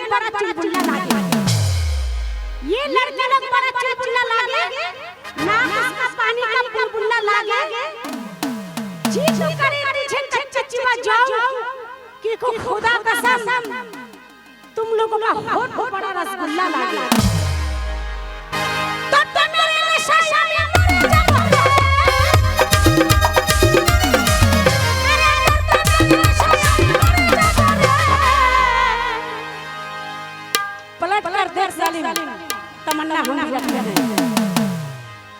लोग बड़ा चुलबुला लागे ये लड़के लोग बड़ा चुलबुला लागे नाक उसका पानी का चुलबुला लागे जी जी करे पीछे चच्ची बच जाओ कि को खुदा कसम तुम लोगों का बहुत बड़ा रसगुल्ला लागे तमन्ना हम भी रखते हैं।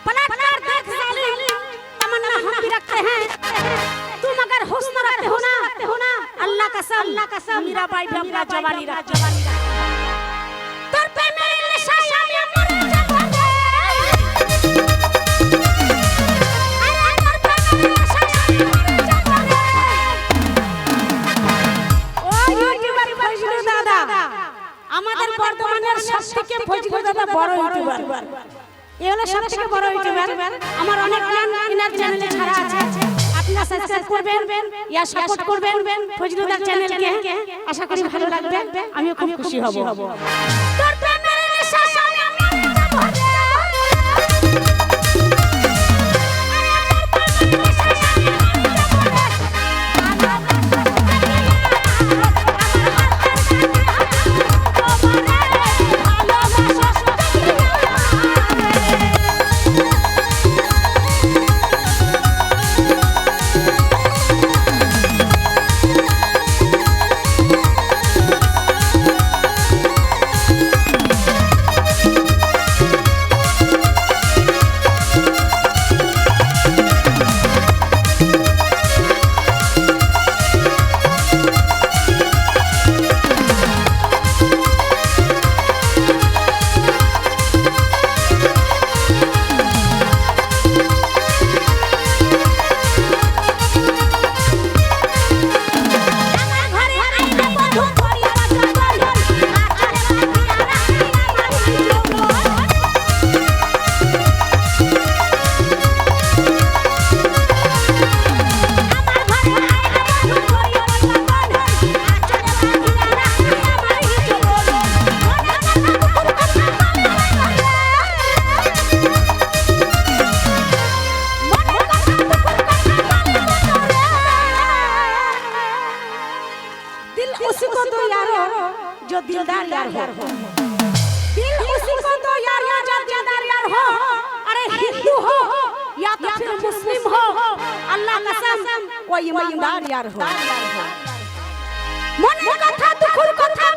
बलात्कार देख जालिम तमन्ना हम भी रखते हैं। तुम अगर हुस्न रखते हो ना, अल्लाह कसम अल्लाह कसम मेरा भाई भी अपना जवानी रख जवानी আমাদের বর্তমানের সবথেকে ফজলু দাদা বড় ইউটিউবার এ হলো সবথেকে বড় ইউটিউবার আমার অনেক গান ইনার চ্যানেলে ছাড়া আছে আপনারা সাবস্ক্রাইব করবেন ইয়া সাপোর্ট করবেন ফজলু দার চ্যানেলকে আশা করি ভালো লাগবে আমিও খুব খুশি হব তোর প্রেমের নেশা আমি মরে যাব यार यार यार हो। दिल उसी को दो यार या जातेदार यार हो। अरे हिंदू हो या तो फिर मुस्लिम हो। अल्लाह कसम वो ईमानदार यार हो। मन कथा दुखुर कथा